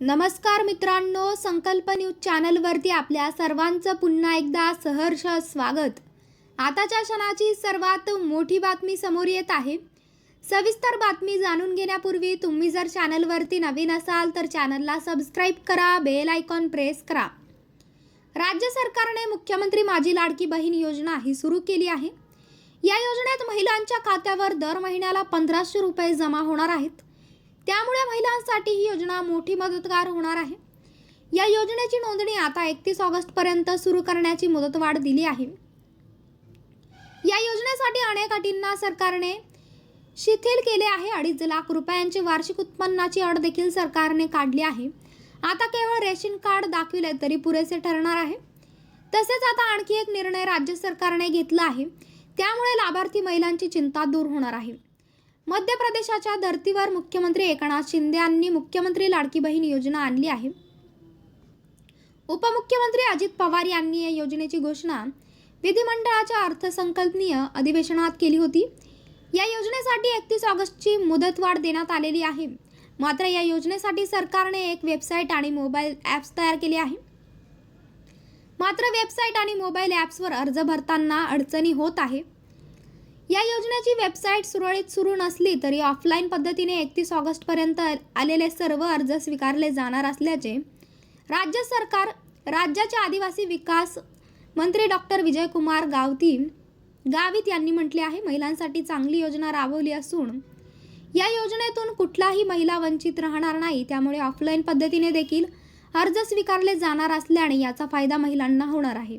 नमस्कार मित्रांनो संकल्प न्यूज चॅनलवरती आपल्या सर्वांचं पुन्हा एकदा सहर्ष स्वागत. आताच्या क्षणाची सर्वात मोठी बातमी समोर येत आहे. सविस्तर बातमी जाणून घेण्यापूर्वी तुम्ही जर चॅनलवरती नवीन असाल तर चॅनलला सबस्क्राईब करा बेल आयकॉन प्रेस करा. राज्य सरकारने मुख्यमंत्री माझी लाडकी बहीण योजना ही सुरू केली आहे. या योजनेत महिलांच्या खात्यावर दर महिन्याला पंधराशे रुपये जमा होणार आहेत. त्यामुळे महिलांसाठी ही योजना मोठी मदतगार होणार आहे. या योजनेची नोंदणी आता एकतीस ऑगस्टपर्यंत सुरू करण्याची मुदतवाढ दिली आहे. या योजनेसाठी अनेक अटींना सरकारने शिथिल केले आहे. अडीच लाख रुपयांची वार्षिक उत्पन्नाची अट देखील सरकारने काढली आहे. आता केवळ रेशन कार्ड दाखविले तरी पुरेसे ठरणार आहे. तसेच आता आणखी एक निर्णय राज्य सरकारने घेतला आहे. त्यामुळे लाभार्थी महिलांची चिंता दूर होणार आहे. मध्य प्रदेशाच्या धर्तीवर मुख्यमंत्री एकनाथ शिंदे यांनी मुख्यमंत्री लाडकी बहीण योजना आणली आहे. उपमुख्यमंत्री अजित पवार यांनी या योजनेची घोषणा विधिमंडळाच्या अर्थसंकल्पनीय अधिवेशनात केली होती. या योजनेसाठी एकतीस ऑगस्टची मुदतवाढ देण्यात आलेली आहे. मात्र या योजनेसाठी सरकारने एक वेबसाईट आणि मोबाईल ॲप्स तयार केले आहे. मात्र वेबसाईट आणि मोबाईल ॲप्सवर अर्ज भरताना अडचणी होत आहे. या योजनेची वेबसाईट सुरळीत सुरू नसली तरी ऑफलाईन पद्धतीने एकतीस ऑगस्टपर्यंत आलेले सर्व अर्ज स्वीकारले जाणार असल्याचे राज्य सरकार राज्याचे आदिवासी विकास मंत्री डॉक्टर विजयकुमार गावती गावित यांनी म्हटले आहे. महिलांसाठी चांगली योजना राबवली असून या योजनेतून कुठलाही महिला वंचित राहणार नाही. त्यामुळे ऑफलाईन पद्धतीने देखील अर्ज स्वीकारले जाणार असल्याने याचा फायदा महिलांना होणार आहे.